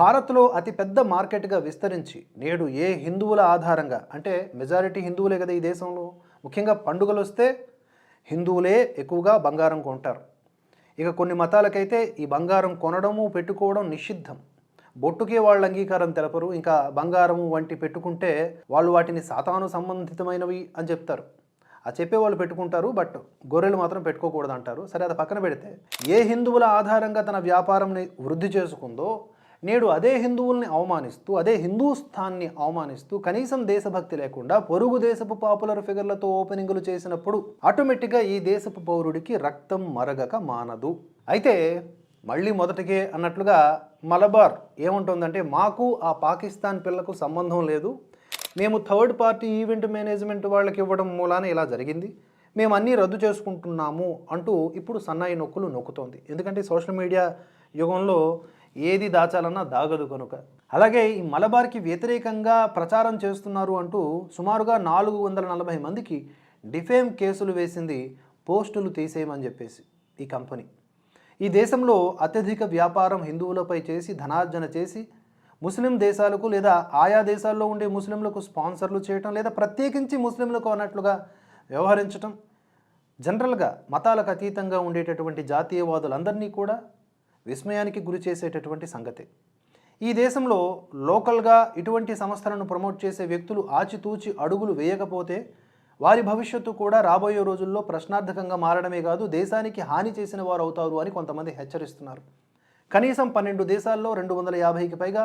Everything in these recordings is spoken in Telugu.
భారత్లో అతిపెద్ద మార్కెట్గా విస్తరించి నేడు ఏ హిందువుల ఆధారంగా అంటే మెజారిటీ హిందువులే కదా ఈ దేశంలో. ముఖ్యంగా పండుగలు వస్తే హిందువులే ఎక్కువగా బంగారం కొంటారు. ఇక కొన్ని మతాలకైతే ఈ బంగారం కొనడము పెట్టుకోవడం నిషిద్ధం. బొట్టుకే వాళ్ళ అంగీకారం తెలపరు. ఇంకా బంగారము వంటి పెట్టుకుంటే వాళ్ళు వాటిని సాతాను సంబంధితమైనవి అని చెప్తారు. ఆ చెప్పే వాళ్ళు పెట్టుకుంటారు బట్ గొర్రెలు మాత్రం పెట్టుకోకూడదు అంటారు సరే అది పక్కన పెడితే ఏ హిందువుల ఆధారంగా తన వ్యాపారంని వృద్ధి చేసుకుందో నేడు అదే హిందువుల్ని అవమానిస్తూ అదే హిందూస్థాన్ని అవమానిస్తూ కనీసం దేశభక్తి లేకుండా పొరుగు దేశపు పాపులర్ ఫిగర్లతో ఓపెనింగులు చేసినప్పుడు ఆటోమేటిక్గా ఈ దేశపు పౌరుడికి రక్తం మరగక మానదు. అయితే మళ్ళీ మొదటికే అన్నట్లుగా మలబార్ ఏముంటుందంటే మాకు ఆ పాకిస్తాన్ పిల్లకు సంబంధం లేదు. మేము థర్డ్ పార్టీ ఈవెంట్ మేనేజ్మెంట్ వాళ్ళకి ఇవ్వడం మూలాన ఇలా జరిగింది. మేము అన్నీ రద్దు చేసుకుంటున్నాము అంటూ ఇప్పుడు సన్నాయి నొక్కులు నొక్కుతోంది. ఎందుకంటే సోషల్ మీడియా యుగంలో ఏది దాచాలన్నా దాగదు కనుక. అలాగే ఈ మలబార్కి వ్యతిరేకంగా ప్రచారం చేస్తున్నారు అంటూ సుమారుగా నాలుగు వందల నలభై మందికి డిఫేమ్ కేసులు వేసింది పోస్టులు తీసేయమని చెప్పేసి ఈ కంపెనీ. ఈ దేశంలో అత్యధిక వ్యాపారం హిందువులపై చేసి ధనార్జన చేసి ముస్లిం దేశాలకు లేదా ఆయా దేశాల్లో ఉండే ముస్లింలకు స్పాన్సర్లు చేయటం లేదా ప్రత్యేకించి ముస్లింలకు అన్నట్లుగా వ్యవహరించటం జనరల్గా మతాలకు అతీతంగా ఉండేటటువంటి జాతీయవాదులందరినీ కూడా విస్మయానికి గురి చేసేటటువంటి సంగతి. ఈ దేశంలో లోకల్గా ఇటువంటి సంస్థలను ప్రమోట్ చేసే వ్యక్తులు ఆచితూచి అడుగులు వేయకపోతే వారి భవిష్యత్తు కూడా రాబోయే రోజుల్లో ప్రశ్నార్థకంగా మారడమే కాదు దేశానికి హాని చేసిన వారు అవుతారు అని కొంతమంది హెచ్చరిస్తున్నారు. కనీసం పన్నెండు దేశాల్లో రెండు వందల యాభైకి పైగా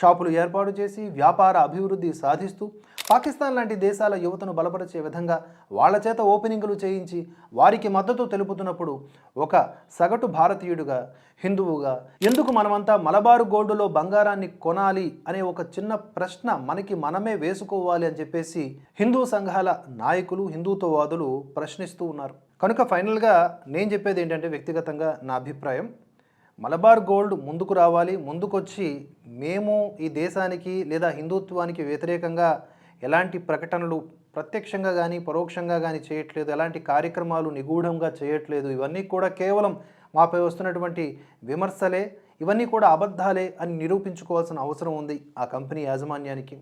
షాపులు ఏర్పాటు చేసి వ్యాపార అభివృద్ధి సాధిస్తూ పాకిస్తాన్ లాంటి దేశాల యువతను బలపరిచే విధంగా వాళ్ళ చేత ఓపెనింగులు చేయించి వారికి మద్దతు తెలుపుతున్నప్పుడు ఒక సగటు భారతీయుడుగా హిందువుగా ఎందుకు మనమంతా మలబారు గోల్డ్లో బంగారాన్ని కొనాలి అనే ఒక చిన్న ప్రశ్న మనకి మనమే వేసుకోవాలి అని చెప్పేసి హిందూ సంఘాల నాయకులు హిందూత్వవాదులు ప్రశ్నిస్తూ ఉన్నారు. కనుక ఫైనల్గా నేను చెప్పేది ఏంటంటే వ్యక్తిగతంగా నా అభిప్రాయం. మలబార్ గోల్డ్ ముందుకు రావాలి ముందుకొచ్చి మేము ఈ దేశానికి లేదా హిందుత్వానికి వ్యతిరేకంగా ఎలాంటి ప్రకటనలు ప్రత్యక్షంగా కానీ పరోక్షంగా కానీ చేయట్లేదు ఎలాంటి కార్యక్రమాలు నిగూఢంగా చేయట్లేదు ఇవన్నీ కూడా కేవలం మాపై వస్తున్నటువంటి విమర్శలే ఇవన్నీ కూడా అబద్ధాలే అని నిరూపించుకోవాల్సిన అవసరం ఉంది ఆ కంపెనీ యాజమాన్యానికి.